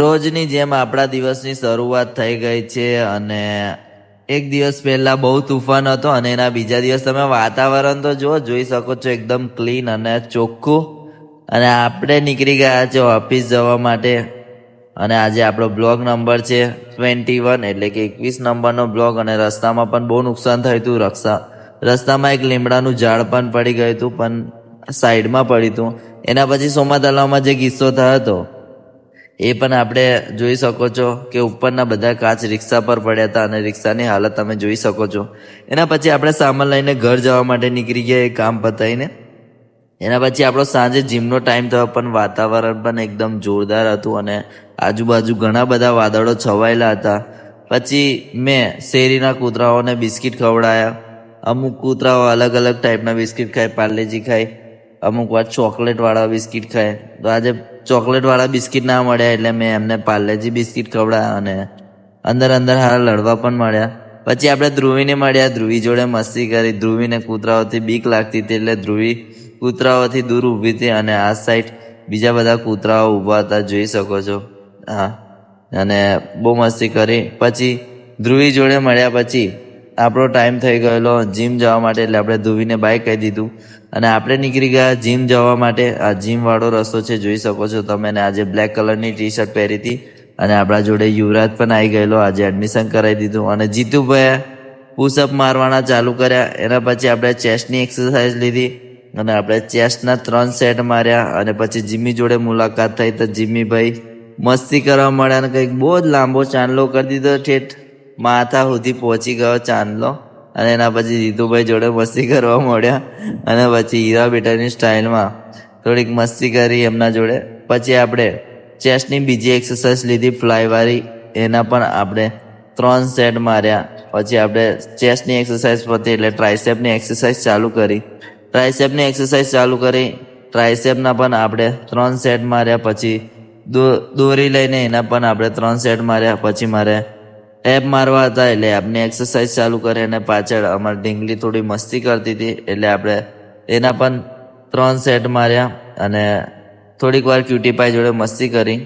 રોજની જેમ આપણા દિવસની શરૂઆત થઈ ગઈ છે અને એક દિવસ પહેલા બહુ તુફાન હતો અને એના બીજા દિવસ તમે વાતાવરણ તો જો જોઈ શકો છો એકદમ ક્લીન અને ચોખ્ખું. અને આપણે નીકળી ગયા છે ઓફિસ જવા માટે. અને આજે આપણો બ્લોગ નંબર છે ટ્વેન્ટી વન એટલે કે એકવીસ નંબરનો બ્લોગ અને રસ્તામાં પણ બહુ નુકસાન થયું હતું રસ્તા રસ્તામાં એક લીમડાનું ઝાડ પણ પડી ગયું હતું, પણ સાઈડમાં પડ્યું હતું. એના પછી સોમા તલાવમાં જે કિસ્સો થયો હતો એ પણ આપણે જોઈ શકો છો કે ઉપરના બધા કાચ રિક્ષા પર પડ્યા હતા અને રિક્ષાની હાલત તમે જોઈ શકો છો. એના પછી આપણે સામાન લઈને ઘર જવા માટે નીકળી ગયા એ કામ પતાવીને એના પછી આપણો સાંજે જીમનો ટાઈમ થયો પણ વાતાવરણ પણ એકદમ જોરદાર હતું અને આજુબાજુ ઘણા બધા વાદળો છવાયેલા હતા. પછી મેં શેરીના કૂતરાઓને બિસ્કિટ ખવડાયા. અમુક કૂતરાઓ અલગ અલગ ટાઈપના બિસ્કિટ ખાય, પાર્લેજી ખાય. અમુક વાર ચોકલેટ વાળા બિસ્કિટ ખાય. તો આજે ચોકલેટ વાળા બિસ્કિટ ના મળ્યા એટલે મેં એમને પાર્લેજી બિસ્કિટ ખવડાયા અને અંદર અંદર હારા લડવા પણ મળ્યા. પછી આપણે ધ્રુવીને મળ્યા. ધ્રુવી જોડે મસ્તી કરી. ધ્રુવીને કૂતરાઓથી બીક લાગતી હતી એટલે ધ્રુવી કૂતરાઓથી દૂર ઊભી હતી અને આ સાઈડ બીજા બધા કૂતરાઓ ઊભા હતા. જોઈ શકો છો. હા. અને બહુ મસ્તી કરી. પછી ધ્રુવી જોડે મળ્યા. પછી આપણો ટાઈમ થઈ ગયેલો જીમ જવા માટે એટલે આપણે ધોવીને બાય કહી દીધું. અને આપણે નીકળી ગયા જીમ જવા માટે. આ જીમ વાળો રસ્તો છે, જોઈ શકો છો તમે. અને આજે બ્લેક કલરની ટી શર્ટ પહેરી હતી. અને આપણા જોડે યુવરાજ પણ આવી ગયેલો. આજે એડમિશન કરાવી દીધું. અને જીતુભાઈ પુશઅપ મારવાના ચાલુ કર્યા. એના પછી આપણે ચેસ્ટની એક્સરસાઇઝ લીધી. અને આપણે ચેસ્ટના ત્રણ સેટ માર્યા. અને પછી જીમી જોડે મુલાકાત થઈ તો જીમીભાઈ મસ્તી કરવા મળ્યા અને કંઈક બહુ જ લાંબો ચાંદલો કરી દીધો ઠેઠ. માથા સુધી પહોંચી ગયો ચાંદલો અને એના પછી જીતુભાઈ જોડે મસ્તી કરવા મળ્યા અને પછી હીરા બેટાની સ્ટાઇલમાં થોડીક મસ્તી કરી એમના જોડે. પછી આપણે ચેસ્ટની બીજી એક્સરસાઇઝ લીધી ફ્લાયવાળી, એના પણ આપણે ત્રણ સેટ માર્યા. પછી આપણે ચેસ્ટની એક્સરસાઇઝ પતી એટલે ટ્રાયસેપની એક્સરસાઇઝ ચાલુ કરી. ટ્રાયસેપની એક્સરસાઇઝ ચાલુ કરી ટ્રાયસેપના પણ આપણે ત્રણ સેટ માર્યા. પછી દોરી લઈને એના પણ આપણે ત્રણ સેટ માર્યા. પછી મારે એપ મારવા હતા એટલે એપની એક્સરસાઇઝ ચાલુ કરી અને પાછળ અમારી ઢીંગલી થોડી મસ્તી કરતી હતી એટલે આપણે એના પણ ત્રણ સેટ માર્યા અને થોડીક વાર ક્યુટી પાઈ જોડે મસ્તી કરી.